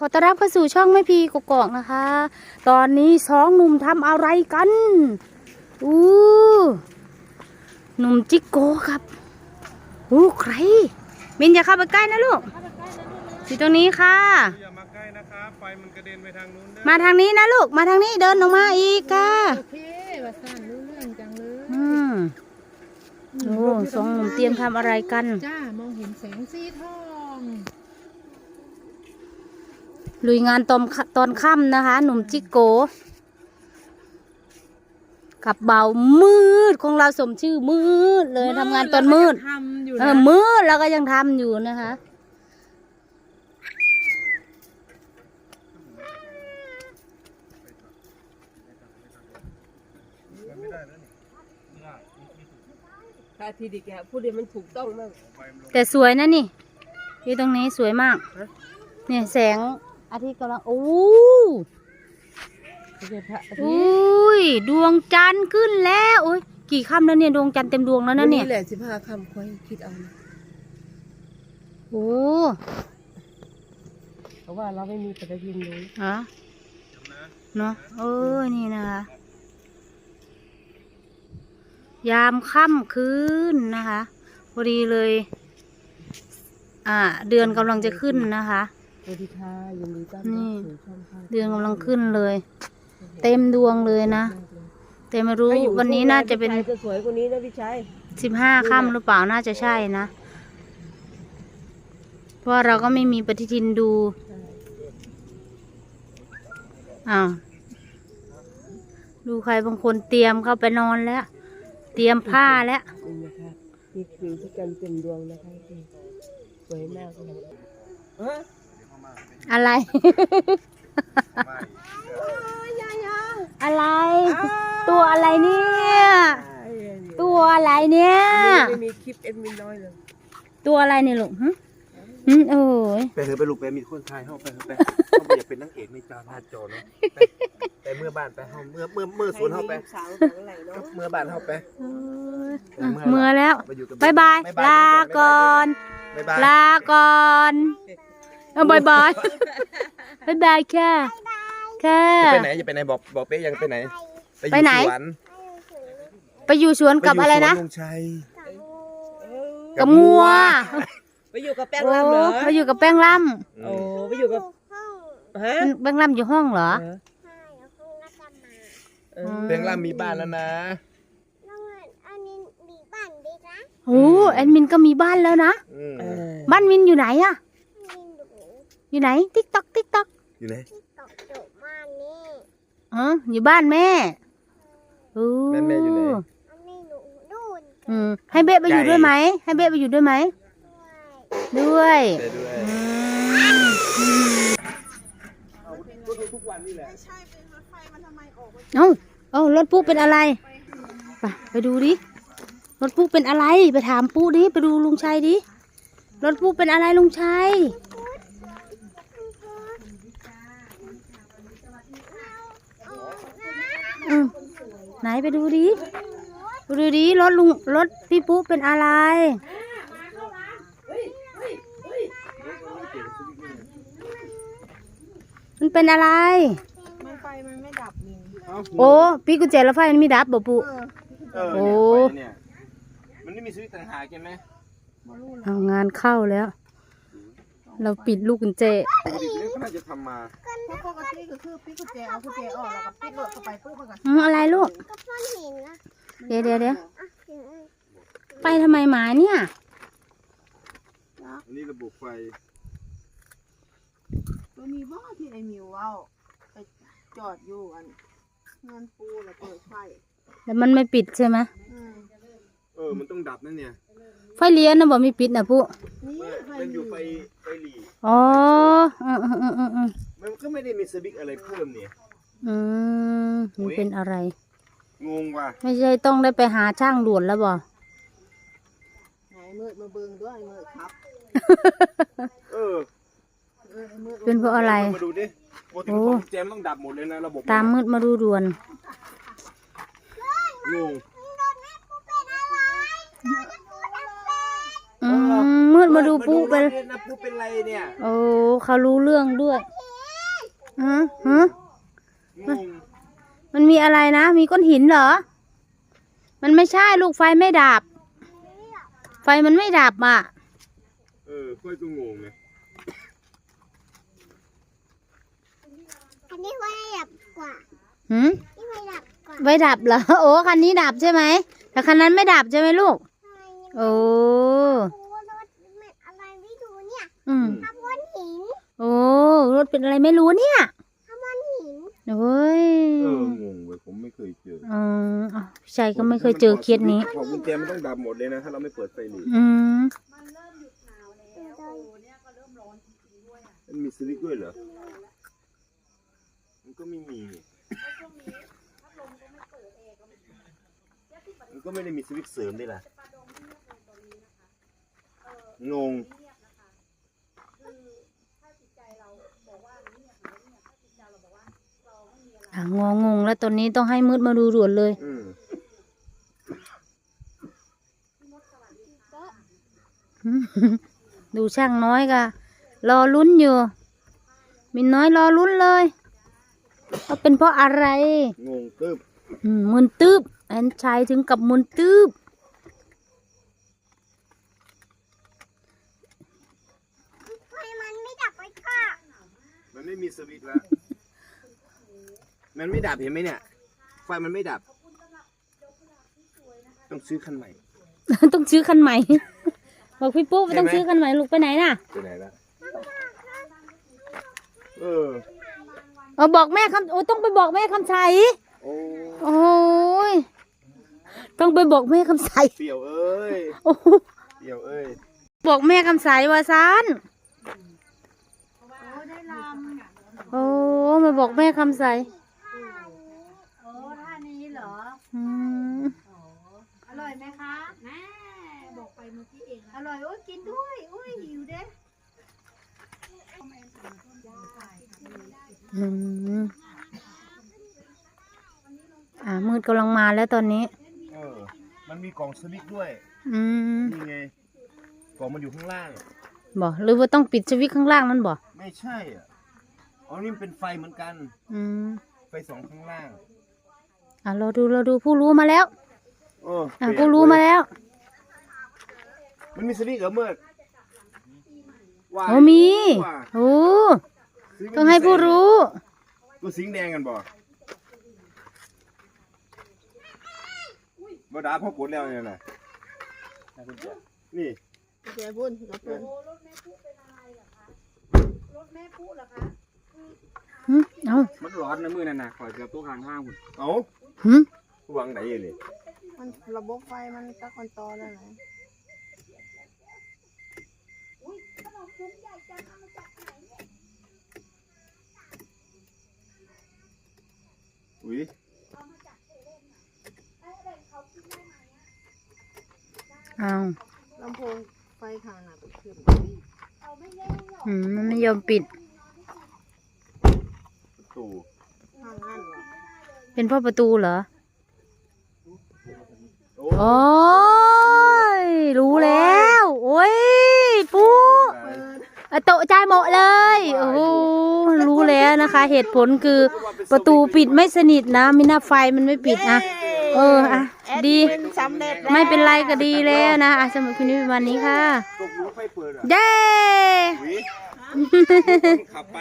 ขอต้อนรับเข้าสู่ช่องแม่พีกกอกนะคะ ตอนนี้สองหนุ่มทำอะไรกันอู้หนุ่มจิกโกครับอู้ใครมินอย่าเข้าไปใกล้นะลูกอยู่ตรงนี้ค่ะ อย่ามาใกล้นะครับไฟมันกระเด็นไปทางนู้นเด้อมาทางนี้นะลูก มาทางนี้เดินออกมาอีกค่ะโอเคว่าสั้นรู้เรื่องจังเลยอืมโอ้สองหนุ่มเตรียมทำอะไรกัน จ้ามองเห็นแสงสีทอง ลุยงานตอนตอนค่ำนะคะ หนุ่มจิกโก กับเบามืดของเราสมชื่อมืดเลยทำงานตอนมืดทำอยู่เอนะอมืดแล้วก็ยังทำอยู่นะคะ พระอาทิตย์อีกแล้วพูดเดียวมันถูกต้องมากแต่สวยนะนี่ที่ตรงนี้สวยมาก เนี่ยแสง อาทิตย์กำลังโอ้ไม่ใช่พระอาทิตย์อุ้ย ดวงจันทร์ขึ้นแล้วโอ้ยกี่ค่ำแล้วเนี่ยดวงจันทร์เต็มดวงแล้วนะเนี่ยแหละสิบห้าคำค่อยคิดเอานะโอ้เพราะว่าเราไม่มีปฏิทินรู้ฮะเนาะเออนี่นะคะยามค่ำคืนนะคะพอดีเลย อ่า เดือนกำลังจะขึ้นนะคะส วัสดีค่ะยินดีต้อนนี่รับสู่ช่องค่ะเดือนกำลังขึ้นเลย เต็มดวงเลยนะ แต่ไม่รู้วันนี้น่าจะเป็นใครจะสวยกว่านี้นะพี่ชายสิบห้าค่ำหรือเปล่าน่าจะใช่นะ เพราะว่าเราก็ไม่มีปฏิทินดูอ้าวดูใครบางคนเตรียมเข้าไปนอนแล้ว เตรียมผ้าแล้วนี่นะคะนี่คือที่กันเต็มดวงนะคะที่สวยมากเลยฮะ อะไร อะไร ตัวอะไรเนี่ย ตัวอะไรเนี่ย ไม่มีคลิปเอ็ดมินน้อยเลยตัวอะไรเนี่ยลูกหึหึโอ้ยไปเถอะไปลูกไปมีคนไทยเข้าไปเถอะไปเขาไม่อยากเป็นนางเอกในจอหน้าจอเนาะไปไปเมื่อบ้านไปเฮาเมื่อเมื่อเมื่อสวนเข้าไปลูกสาวของไหนเนาะเมื่อบ้านเข้าไปอะเมื่อแล้วไปอยู่กับบายบายลาก่อนบ๊ายบายลาก่อน เอาบายบายบายบายค่ะ ค่ะ จะไปไหนจะไปไหนบอกบอกเป๊ะยังไปไหนอยู่ไปไหน สวนไปอยู่สวนกับอะไรนะ ปยู่สวลุงชัยกับงัวไปอยู่กับแป้งโอ้ลำเหรอไปอยู่กับแป้งล่โอ้ไปอยู่กับฮะำแป้งล่ำอยู่ห้องเหรอ เออเพียงล่ามีบ้านแล้วนะ โอ้แอดมินก็มีบ้านแล้วนะ อืมเออบ้านมินอยู่ไหนอะ อยู่ไหน ติ๊กตอกติ๊กตอกอยู่ไหนอ๋ออยู่บ้านแม่โอ้แม่แม่อยู่ไหนอืมให้เบ๊ะไปอยู่ด้วยไหม ให้เบ๊ะไปอยู่ด้วยไหม ด้วยไปด้วยอืมเอ้าเอ้ารถปุ๊เป็นอะไร ไปไปดูดิ รถปุ๊เป็นอะไร ไปถามปุ๊ดิ ไปดูลุงชัยดิ รถปุ๊เป็นอะไรลุงชัย อืมไหนไปดูดิไปดูดิรถลุงรถพี่ปุ๊เป็นอะไร มันเป็นอะไร มันไฟมันไม่ดับนี่โอ้พี่กุญแจรถไฟมันมีดับบ่ปุเออโอ้เนี่ยมันไม่มีสวิตช์ต่างหากใช่ไหมเอางานเข้าแล้ว เราปิดลูกกุญแจปกติเนี่ยก็น่าจะทำมา เพราะปกติก็คือปิดกุญแจเอากุญแจออกแล้วก็ปิดรถเข้าไปปุ๊บมันก็อืมอะไรลูกเดี๋ยวเดี๋ยวเดี๋ยวไปทำไมหมาเนี่ย อันนี้ระบบไฟตัวมีบ่ที่ไอ้มิวเอาไปจอดอยู่อันเงินปูแล้วเปิดไฟแล้วมันไม่ปิดใช่ไหมอืมเออมันต้องดับนั่นเนี่ยไฟเลี้ยนนะบ่มีปิดนะปุนี่ไฟมันอยู่ไฟไฟหลีอ๋ออืมอืมอืมอืมอืมมัน ก็ไม่ได้มีสวิตช์อะไรเพิ่มเนี่ย อืมมันเป็นอะไร งงว่ะไม่ใช่ต้องได้ไปหาช่างด่วนแล้วบ่ไหนมืดมาเบิ่งด้วยมืดครับเออเออไอ้มืดเป็นเพราะอะไรมาดูดิปกติโอ้ ของแจมต้องดับหมดเลยนะระบบตามมืดมาดูด่วน งง อืมมืดมาดูปุ๊เป็น นะปุ๊เป็นไรเนี่ย โอ้เขารู้เรื่องด้วยเฮะฮะงงมันมีอะไรนะ มีก้อนหินเหรอ มันไม่ใช่ลูกไฟไม่ดับ ไฟมันไม่ดับอะ เออค่อยก็งงไงอันนี้ไว้ดับกว่าหืมนี่ไว้ดับกว่าไฟดับเหรอ โอ้คันนี้ดับใช่ไหม แต่คันนั้นไม่ดับใช่ไหมลูกใช่โอ้โอ้รถมันอะไรไม่รู้เนี่ยอืมขบวนหิน โอ้รถเป็นอะไรไม่รู้เนี่ยขบวนหินโอ้ยเอองงเว้ยผมไม่เคยเจออืมอ้าวพี่ชัยก็ไม่เคยเจอเคสนี้ ของกุญแจมันต้องดับหมดเลยนะถ้าเราไม่เปิดไฟหลีอืม มันมีสวิตช์ด้วยเหรอมันก็ไม่มีนี่มันก็ไม่ได้มีสวิตช์เสริมด้วยล่ะงง อะงงงๆแล้วตอนนี้ต้องให้มืดมาดูด่วนเลย อืมดูช่างน้อยกะรอลุ้นอยู่ มินน้อยรอลุ้นเลยว่าเป็นเพราะอะไร งงตึ๊บอืมมึนตึบแอนชายถึงกับมึนตึบไฟมันไม่ดับไปค่ะมันไม่มีสวิตช์แล้ว มันไม่ดับเห็นไหมเนี่ยไฟมันไม่ดับ ต้องซื้อคันใหม่ ต้องซื้อคันใหม่ บอกพี่ปุ๊บว่าต้องใช่ไหมซื้อคันใหม่ลูกไปไหนน่ะไปไหนละเออเอาบอกแม่คำโอ้ต้องไปบอกแม่คำใสโอ้โอ้ยต้องไปบอกแม่คำใสเปี่ยวเอ้ยโอ้เปี่ยวเอ้ยบอกแม่คำใสว่าซานโอ้มาบอกแม่คำใส โอ้ท่านี้เหรอ อืม อร่อยไหมคะแม่บอกไปเมื่อกี้เองอร่อยโอ้ยกินด้วยโอ้ยหิวเด้อืมอ่ามืดกำลังมาแล้วตอนนี้ เออ มันมีกล่องสวิตช์ด้วย อืมนี่ไง กล่องมันอยู่ข้างล่าง บอกหรือว่าต้องปิดสวิตช์ข้างล่างนั่นบอกไม่ใช่อะอ๋อนี่มันเป็นไฟเหมือนกัน อืมไฟสองข้างล่าง อะเราดูเราดูผู้รู้มาแล้วโอ้อะเปลี่ยนผู้รู้มาแล้ว มันมีสวิตช์เหรอเมื่อว่าโอ้มีว่าโอ้สวิตช์ต้องให้ผู้รู้ ตัวสิงแดงกันบ่บ่ดาพ่อกดแล้วเนี่ยนะนี่เดี๋ยวบุญกับเพื่อนหึเอามันร้อนนะมือนั่นน่ะขอเกือบตัวข้างห้างคุณเอาหึหวังไหนอยู่นี่มันระบบไฟมันตะคอนตอได้ไหม เอาลำโพงไฟข้างหน้าไปขึ้นอืมมันไม่ยอมปิดประตูข้างนั่นเหรอเป็นเพ่อประตูเหรอ โอ้โอ้ย รู้แล้ว โอ้ย ปูอะโตะใจหมดเลย โอ้โหรู้แล้วนะคะ เหตุผลคือประตูปิดไม่สนิทนะมิน่าไฟมันไม่ปิดนะ เอออะดี สำเร็จแล้วไม่เป็นไรก็ดีแล้วนะอะสำหรับคลิปนี้เป็นวันนี้ค่ะ ตกรู้ไฟเปิดอะเย้อุ้ยขับไป